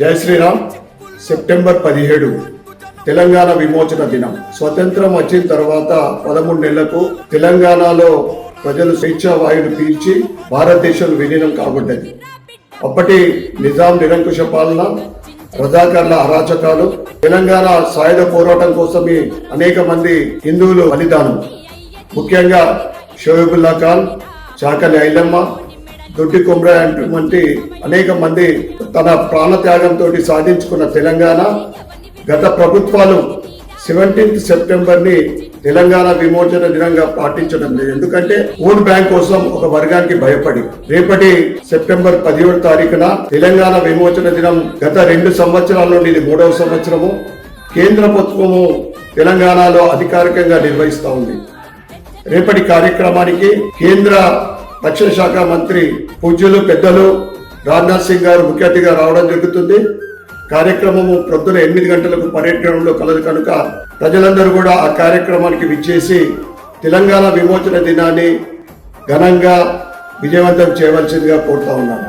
జై శ్రీరామ్. సెప్టెంబర్ పదిహేడు తెలంగాణ విమోచన దినం. స్వతంత్రం వచ్చిన తర్వాత పదమూడు నెలలకు తెలంగాణలో ప్రజలు స్వేచ్ఛావాయుడు పీల్చి భారతదేశం విలీనం కాబడ్డది. అప్పటి నిజాం నిరంకుశ పాలన రజాకర్ల అరాచకాలు తెలంగాణ సాయుధ పోరాటం కోసమే అనేక మంది హిందువులు బలిదానం. ముఖ్యంగా షోయబుల్లా ఖాన్ చాకలి ఐలమ్మ దొడ్డి కొమ్ర వంటి అనేక మంది తన ప్రాణత్యాగంతో సాధించుకున్న తెలంగాణ గత ప్రభుత్వాలు సెవెంటీన్త్ సెప్టెంబర్ని తెలంగాణ విమోచన దినంగా పాటించడం లేదు. ఎందుకంటే ఓట్ బ్యాంక్ కోసం ఒక వర్గానికి భయపడి రేపటి సెప్టెంబర్ పదిహేడు తారీఖున తెలంగాణ విమోచన దినం గత రెండు సంవత్సరాల నుండి ఇది మూడవ సంవత్సరము. కేంద్ర ప్రభుత్వము తెలంగాణలో అధికారికంగా నిర్వహిస్తూ ఉంది. రేపటి కార్యక్రమానికి కేంద్ర రక్షణ శాఖ మంత్రి పూజ్యులు పెద్దలు రాజ్నాథ్ సింగ్ గారు ముఖ్య అతిథిగా రావడం జరుగుతుంది. కార్యక్రమము ప్రొద్దున ఎనిమిది గంటలకు పర్యటనలో కలదు కనుక ప్రజలందరూ కూడా ఆ కార్యక్రమానికి విచ్చేసి తెలంగాణ విమోచన దినాన్ని ఘనంగా విజయవంతం చేయవలసిందిగా కోరుతా ఉన్నాను.